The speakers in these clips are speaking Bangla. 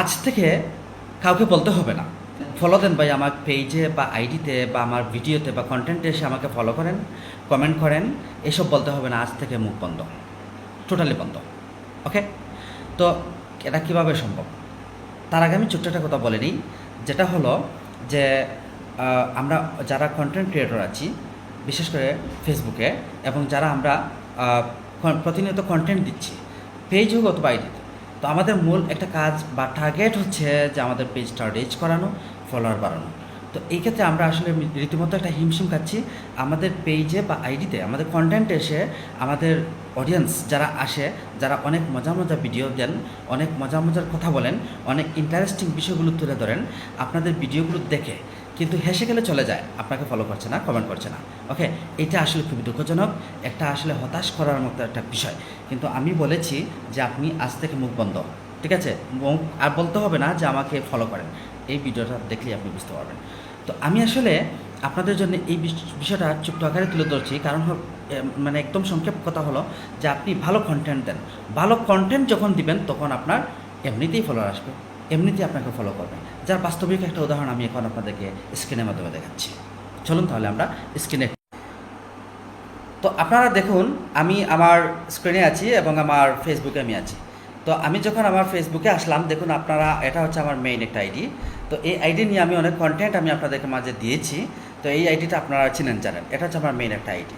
আজ থেকে কাউকে বলতে হবে না। ফলো দেন ভাই আমার পেজে বা আইডিতে বা আমার ভিডিওতে বা কন্টেন্টে এসে আমাকে ফলো করেন কমেন্ট করেন, এসব বলতে হবে না, আজ থেকে মুখ বন্ধ। টোটালি বন্ধ। ওকে তো এটা কীভাবে সম্ভব? তার আগে আমি ছোট্ট একটা কথা বলে নিই, যেটা হলো যে আমরা যারা কন্টেন্ট ক্রিয়েটর আছি, বিশেষ করে ফেসবুকে এবং যারা আমরা প্রতিনিয়ত কন্টেন্ট দিচ্ছি পেজ হোক অথবা আইডিতে তো আমাদের মূল একটা কাজ বা টার্গেট হচ্ছে যে আমাদের পেজটা রিচ করানো ফলোয়ার বাড়ানো। তো এই ক্ষেত্রে আমরা আসলে রীতিমতো একটা হিমশিম খাচ্ছি। আমাদের পেজে বা আইডিতে আমাদের কন্টেন্ট এসে আমাদের অডিয়েন্স যারা আসে, যারা অনেক মজা মজা ভিডিও দেন, অনেক মজা মজার কথা বলেন, অনেক ইন্টারেস্টিং বিষয়গুলো তুলে ধরেন, আপনাদের ভিডিওগুলো দেখে কিন্তু হেসে গেলে চলে যায়। আপনাকে ফলো করছে না কমেন্ট করছে না। ওকে এটা আসলে খুবই দুঃখজনক। একটা আসলে হতাশ করার মতো একটা বিষয়। কিন্তু আমি বলেছি যে আপনি আজ থেকে মুখ বন্ধ। ঠিক আছে? আর বলতে হবে না যে আমাকে ফলো করেন। এই ভিডিওটা দেখলেই আপনি বুঝতে পারবেন। তো আমি আসলে আপনাদের জন্য এই বিষয়টা ছোট্ট আকারে তুলে ধরছি। কারণ মানে একদম সংক্ষেপ কথা হলো যে আপনি ভালো কন্টেন্ট দেন। ভালো কন্টেন্ট যখন দিবেন, তখন আপনার এমনিতেই ফলোয়ার আসবে। এমনিতেই আপনাকে ফলো করবে। যার বাস্তবিক একটা উদাহরণ আমি এখন আপনাদেরকে স্ক্রিনের মাধ্যমে দেখাচ্ছি। চলুন তাহলে আমরা স্ক্রিনে তো আপনারা দেখুন, আমি আমার স্ক্রিনে আছি এবং আমার ফেসবুকে আমি আছি। তো আমি যখন আমার ফেসবুকে আসলাম, দেখুন আপনারা, এটা হচ্ছে আমার মেইন একটা আইডি তো এই আইডি নিয়ে আমি অনেক কন্টেন্ট আমি আপনাদেরকে মাঝে দিয়েছি। তো এই আইডিটা আপনারা চিনেন জানেন, এটা হচ্ছে আমার মেইন একটা আইডি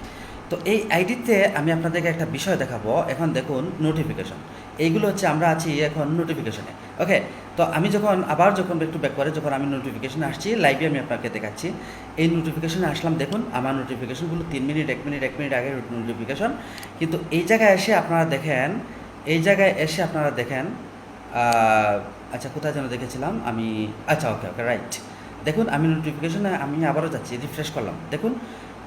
তো এই আইডিতে আমি আপনাদেরকে একটা বিষয় দেখাবো। এখন দেখুন নোটিফিকেশন এইগুলো হচ্ছে আমরা আছি এখন নোটিফিকেশনে ওকে তো আমি যখন, আবার যখন একটু ব্যাক করে যখন আমি নোটিফিকেশনে আসছি লাইভে আমি আপনাকে দেখাচ্ছি। এই নোটিফিকেশনে আসলাম, দেখুন, আমার নোটিফিকেশনগুলো তিন মিনিট এক মিনিট এক মিনিট আগের নোটিফিকেশন কিন্তু এই জায়গায় এসে আপনারা দেখেন, এই জায়গায় এসে আপনারা দেখেন আচ্ছা কোথায় যেন দেখেছিলাম আমি আচ্ছা ওকে ওকে রাইট দেখুন, আমি নোটিফিকেশনে আমি আবারও যাচ্ছি রিফ্রেশ করলাম। দেখুন,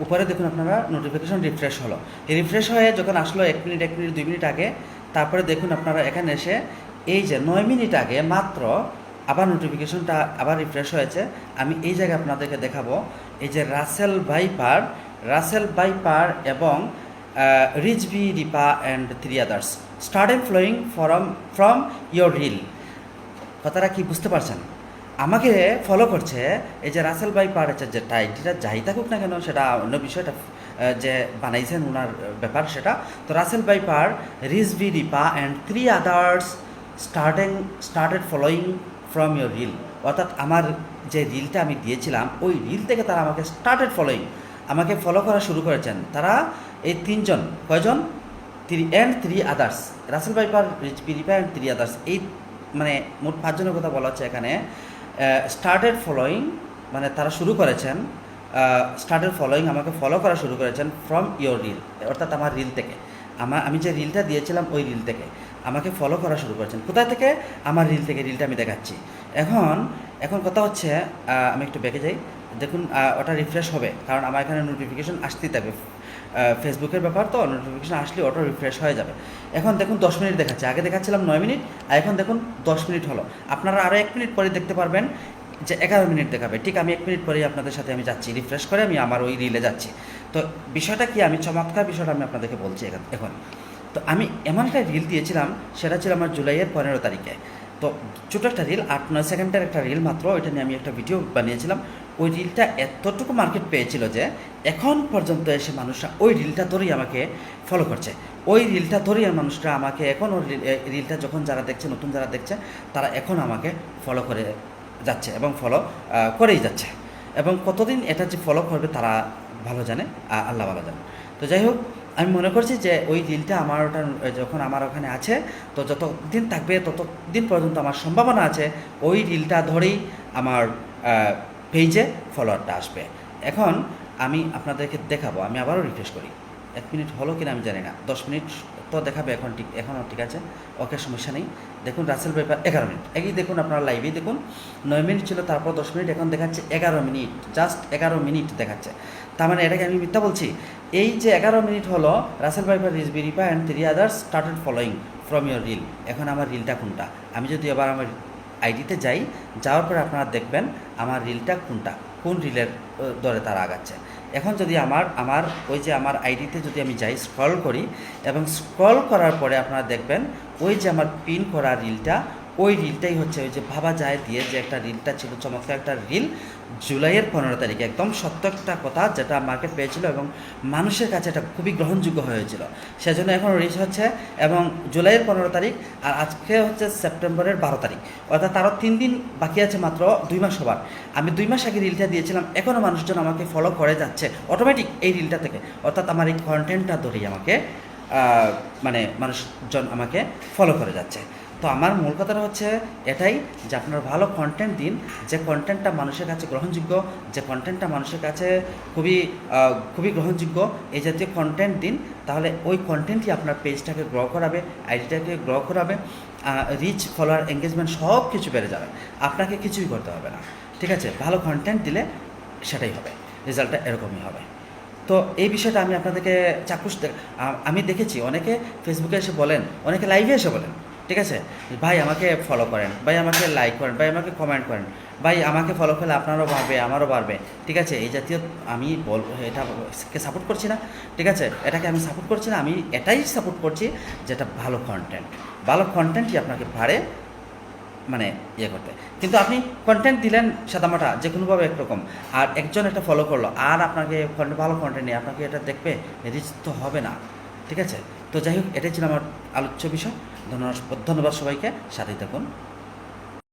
উপরে দেখুন আপনারা নোটিফিকেশন রিফ্রেশ হলো। রিফ্রেশ হয়ে যখন আসলো, এক মিনিট এক মিনিট দুই মিনিট আগে, তারপরে দেখুন আপনারা এখানে এসে এই যে নয় মিনিট আগে মাত্র আবার নোটিফিকেশনটা আবার রিফ্রেশ হয়েছে, আমি এই জায়গায় আপনাদেরকে দেখাবো, এই যে রাসেল বাইপার রাসেল বাইপার এবং Rizvi Ripa and three others started following from from your reel কথাটা কি বুঝতে পারছেন? আমাকে ফলো করছে এই যে রাসেল বাই পার হচ্ছে যে টাইটিটা যাই থাকুক না কেন, সেটা অন্য বিষয়টা যে বানাইছেন ওনার ব্যাপার সেটা। তো Russell viper Rizvi Ripa and three others starting started following from your reel অর্থাৎ আমার যে রিলটা আমি দিয়েছিলাম, ওই রিল থেকে তারা আমাকে স্টার্টেড ফলোয়িং আমাকে ফলো করা শুরু করেছেন তারা এই তিনজন। কয়জন? Three and three others Russell viper Rizvi Ripa and three others এই মানে মোট পাঁচজনের কথা বলা হচ্ছে এখানে। স্টার্টেড ফলোয়িং মানে তারা শুরু করেছেন। স্টার্টেড ফলোয়িং আমাকে ফলো করা শুরু করেছেন ফ্রম ইয়োর রিল অর্থাৎ আমার রিল থেকে। আমার আমি যে রিলটা দিয়েছিলাম, ওই রিল থেকে। আমাকে ফলো করা শুরু করেছেন। কোথায় থেকে? আমার রিল থেকে রিলটা আমি দেখাচ্ছি। এখন এখন কথা হচ্ছে আমি একটু বেঁকে যাই। দেখুন ওটা রিফ্রেশ হবে, কারণ আমার এখানে নোটিফিকেশন আসতেই থাকবে। ফেসবুকের ব্যাপার তো নোটিফিকেশন আসলে অটো রিফ্রেশ হয়ে যাবে। এখন দেখুন, দশ মিনিট দেখাচ্ছে। আগে দেখাচ্ছিলাম নয় মিনিট, আর এখন দেখুন, দশ মিনিট হলো। আপনারা আরও এক মিনিট পরে দেখতে পারবেন যে এগারো মিনিট দেখাবে। ঠিক আমি এক মিনিট পরেই আপনাদের সাথে আমি যাচ্ছি রিফ্রেশ করে আমি আমার ওই রিলে যাচ্ছি। তো বিষয়টা কি? আমি চমৎকার বিষয়টা আমি আপনাদেরকে বলছি এখন। তো আমি এমন একটা রিল দিয়েছিলাম, সেটা ছিল আমার জুলাইয়ের পনেরো তারিখে। তো ছোটো একটা রিল আট নয় সেকেন্ডের একটা রিল মাত্র, ওইটা নিয়ে আমি একটা ভিডিও বানিয়েছিলাম। ওই রিলটা এতটুকু মার্কেট পেয়েছিল যে, এখন পর্যন্ত এসে মানুষরা ওই রিলটা ধরেই আমাকে ফলো করছে। ওই রিলটা ধরেই মানুষরা আমাকে এখন ওই রিলটা যখন যারা দেখছে, নতুন যারা দেখছে, তারা এখন আমাকে ফলো করে যাচ্ছে এবং ফলো করেই যাচ্ছে। এবং কতদিন এটা যে ফলো করবে তারা ভালো জানে আল্লাহ ভালো জানে। তো যাই হোক আমি মনে করছি যে ওই রিলটা আমার ওটা, যখন আমার ওখানে আছে, তো যতদিন থাকবে, ততদিন পর্যন্ত আমার সম্ভাবনা আছে, ওই রিলটা ধরেই আমার পেজে ফলোয়ারটা আসবে। এখন আমি আপনাদেরকে দেখাবো, আমি আবারও রিফ্রেশ করি। এক মিনিট হলো কিনা আমি জানি না। দশ মিনিট তো দেখাবে এখন ঠিক, এখনও ঠিক আছে। ওকে, সমস্যা নেই। দেখুন রাসেল পেপার এগারো মিনিট একই দেখুন আপনারা লাইভেই দেখুন। নয় মিনিট ছিল, তারপর দশ মিনিট এখন দেখাচ্ছে এগারো মিনিট জাস্ট এগারো মিনিট দেখাচ্ছে। তার মানে এটাকে আমি মিথ্যা বলছি। এই যে এগারো মিনিট হলো Russell viper Rizvi Ripa and three others started following from your reel এখন আমার রিলটা কোনটা? আমি যদি আবার আমার আইডিতে যাই, যাওয়ার পরে আপনারা দেখবেন আমার রিলটা কোনটা? কোন রিলের দরে তারা আগাচ্ছে? এখন যদি আমার আমার, ওই যে আমার আইডিতে যদি আমি যাই স্ক্রল করি, এবং স্ক্রল করার পরে আপনারা দেখবেন, ওই যে আমার পিন করা রিলটা ওই রিলটাই হচ্ছে ওই যে ভাবা যায় দিয়ে যে একটা রিলটা ছিল চমৎকার একটা রিল জুলাইয়ের পনেরো তারিখে, একদম সত্য একটা কথা যেটা মার্কেট পেয়েছিল এবং মানুষের কাছে এটা খুবই গ্রহণযোগ্য হয়েছিল। সেজন্য এখন রিচ হচ্ছে এবং জুলাইয়ের পনেরো তারিখ আর আজকে হচ্ছে সেপ্টেম্বরের বারো তারিখ। অর্থাৎ তারও তিন দিন বাকি আছে মাত্র দুই মাস হবার। আমি দুই মাস আগে রিলটা দিয়েছিলাম এখনও মানুষজন আমাকে ফলো করে যাচ্ছে অটোমেটিক এই রিলটা থেকে। অর্থাৎ আমার এই কন্টেন্টটা ধরেই আমাকে মানে মানুষজন আমাকে ফলো করে যাচ্ছে। তো আমার মূল কথাটা হচ্ছে এটাই যে আপনারা ভালো কন্টেন্ট দিন, যে কন্টেন্টটা মানুষের কাছে গ্রহণযোগ্য, যে কন্টেন্টটা মানুষের কাছে খুবই খুবই গ্রহণযোগ্য, এই জাতীয় কন্টেন্ট দিন, তাহলে ওই কন্টেন্টই আপনার পেজটাকে গ্রো করাবে আইডিটাকে গ্রো করাবে রিচ ফলোয়ার এঙ্গেজমেন্ট সব কিছু বেড়ে যাবে। আপনাকে কিছুই করতে হবে না। ঠিক আছে? ভালো কন্টেন্ট দিলে সেটাই হবে। রেজাল্টটা এরকমই হবে। তো এই বিষয়টা আমি আপনাদেরকে চাক্ষুষ আমি দেখেছি। অনেকে ফেসবুকে এসে বলেন, অনেকে লাইভে এসে বলেন ঠিক আছে? ভাই, আমাকে ফলো করেন। ভাই, আমাকে লাইক করেন। ভাই, আমাকে কমেন্ট করেন। ভাই, আমাকে ফলো করলে আপনারও বাড়বে, আমারও বাড়বে। ঠিক আছে? এই জাতীয় আমি বল এটাকে সাপোর্ট করছি না? ঠিক আছে? এটাকে আমি সাপোর্ট করছি না। আমি এটাই সাপোর্ট করছি যেটা ভালো কন্টেন্ট ভালো কন্টেন্টই আপনাকে বাড়ে মানে ইয়ে করতে। কিন্তু আপনি কন্টেন্ট দিলেন সাদামাটা যে কোনোভাবে একরকম। আর একজন এটা ফলো করল, আর আপনাকে ভালো কন্টেন্ট নেই আপনাকে এটা দেখবে রিচ তো হবে না। ঠিক আছে? তো যাই হোক, এটাই ছিল আমার আলোচ্য বিষয়। ধন্যবাদ ধন্যবাদ সবাইকে সাথেই থাকুন।